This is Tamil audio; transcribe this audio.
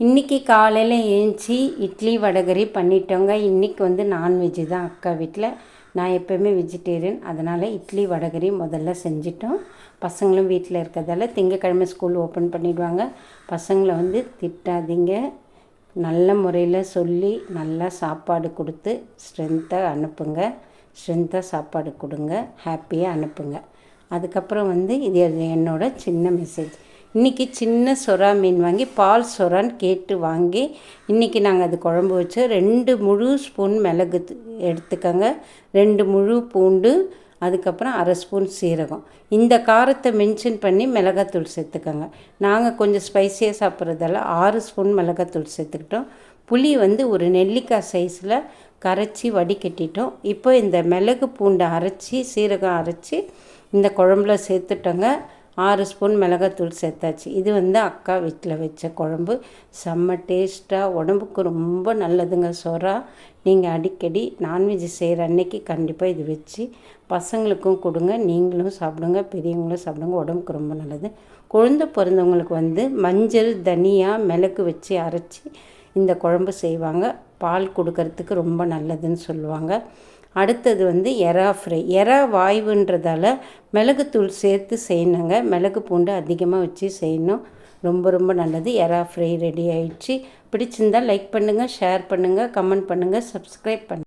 இன்றைக்கி காலையில் ஏஞ்சி இட்லி வடகரி பண்ணிட்டோங்க. இன்றைக்கி வந்து நான்வெஜ்ஜு தான் அக்கா வீட்டில் நான் எப்போயுமே வெஜிடேரியன் அதனால் இட்லி வடகரி முதல்ல செஞ்சிட்டோம். பசங்களும் வீட்டில் இருக்கிறதால திங்கக்கிழமை ஸ்கூல் ஓப்பன் பண்ணிவிடுவாங்க பசங்களை வந்து திட்டாதீங்க. நல்ல முறையில் சொல்லி நல்லா சாப்பாடு கொடுத்து ஸ்ட்ரென்த்தாக அனுப்புங்க. ஸ்ட்ரென்த்தாக சாப்பாடு கொடுங்க. ஹாப்பியாக அனுப்புங்க. அதுக்கப்புறம் வந்து இது என்னோடய சின்ன மெசேஜ் இன்றைக்கி சின்ன சொரா மீன் வாங்கி பால் சொரான்னு கேட்டு வாங்கி இன்றைக்கி நாங்கள் அது குழம்பு வச்சு ரெண்டு முழு ஸ்பூன் மிளகு எடுத்துக்கோங்க. ரெண்டு முழு பூண்டு அதுக்கப்புறம் அரை ஸ்பூன் சீரகம். இந்த காரத்தை மென்ஷன் பண்ணி மிளகாத்தூள் சேர்த்துக்கோங்க. நாங்கள் கொஞ்சம் ஸ்பைஸியாக சாப்பிட்றதால ஆறு ஸ்பூன் மிளகாத்தூள் சேர்த்துக்கிட்டோம். புளி வந்து ஒரு நெல்லிக்காய் சைஸில் கரைச்சி வடிகட்டிட்டோம். இப்போ இந்த மிளகு பூண்டை அரைச்சி சீரகம் அரைச்சி இந்த குழம்புல சேர்த்துட்டோங்க. ஆறு ஸ்பூன் மிளகாத்தூள் சேர்த்தாச்சு. இது வந்து அக்கா வீட்டில் வச்ச குழம்பு. செம்ம டேஸ்ட்டாக உடம்புக்கு ரொம்ப நல்லதுங்க சொரா. நீங்கள் அடிக்கடி நான்வெஜ் செய்கிற அன்னைக்கு கண்டிப்பாக இது வச்சு பசங்களுக்கும் கொடுங்க நீங்களும் சாப்பிடுங்க பெரியவங்களும் சாப்பிடுங்க உடம்புக்கு ரொம்ப நல்லது. குழந்த பிறந்தவங்களுக்கு வந்து மஞ்சள் தனியாக மிளகு வச்சு அரைச்சி இந்த குழம்பு செய்வாங்க. பால் கொடுக்கறதுக்கு ரொம்ப நல்லதுன்னு சொல்லுவாங்க. அடுத்தது வந்து எறா ஃப்ரை. எறா வாய்வுன்றதால மிளகுத்தூள் சேர்த்து செய்யணுங்க. மிளகு பூண்டு அதிகமாக வச்சு செய்யணும். ரொம்ப ரொம்ப நல்லது. எறா ஃப்ரை ரெடி ஆயிடுச்சு. பிடிச்சிருந்தால் லைக் பண்ணுங்கள் ஷேர் பண்ணுங்கள் கமெண்ட் பண்ணுங்கள் சப்ஸ்கிரைப் பண்ணுங்கள்